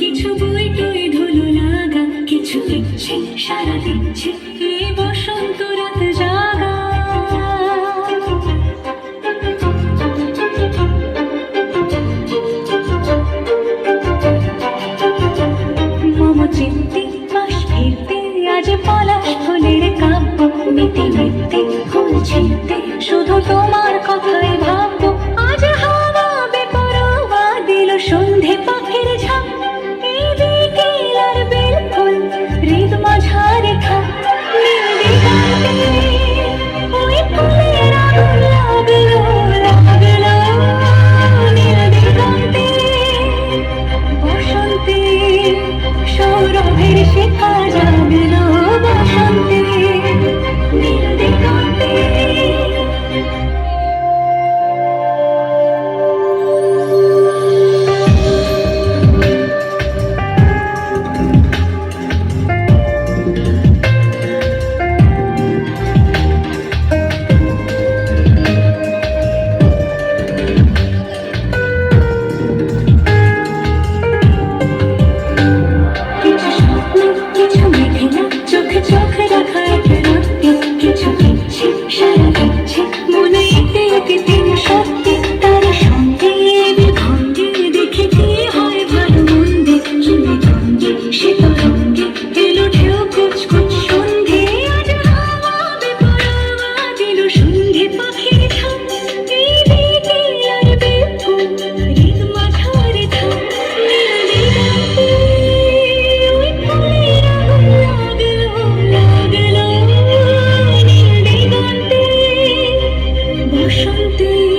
কিছু বই টই ধুলো লাগা কিছু ইচ্ছে সারা দিচ্ছে। পলাশ ফুলের কাব্য, মিতে মিতে ফুল ছিঁড়তে শুধু তোমার কথাই ভাববো, আজ হাওয়া বেপরোয়া দিল সন্ধে পাখির ঝাঁক এই বিকেল আর বেল হৃদ মাঝারে খা ওই ফুলের আগুন লাগল সৌরভের শেখা যায় ती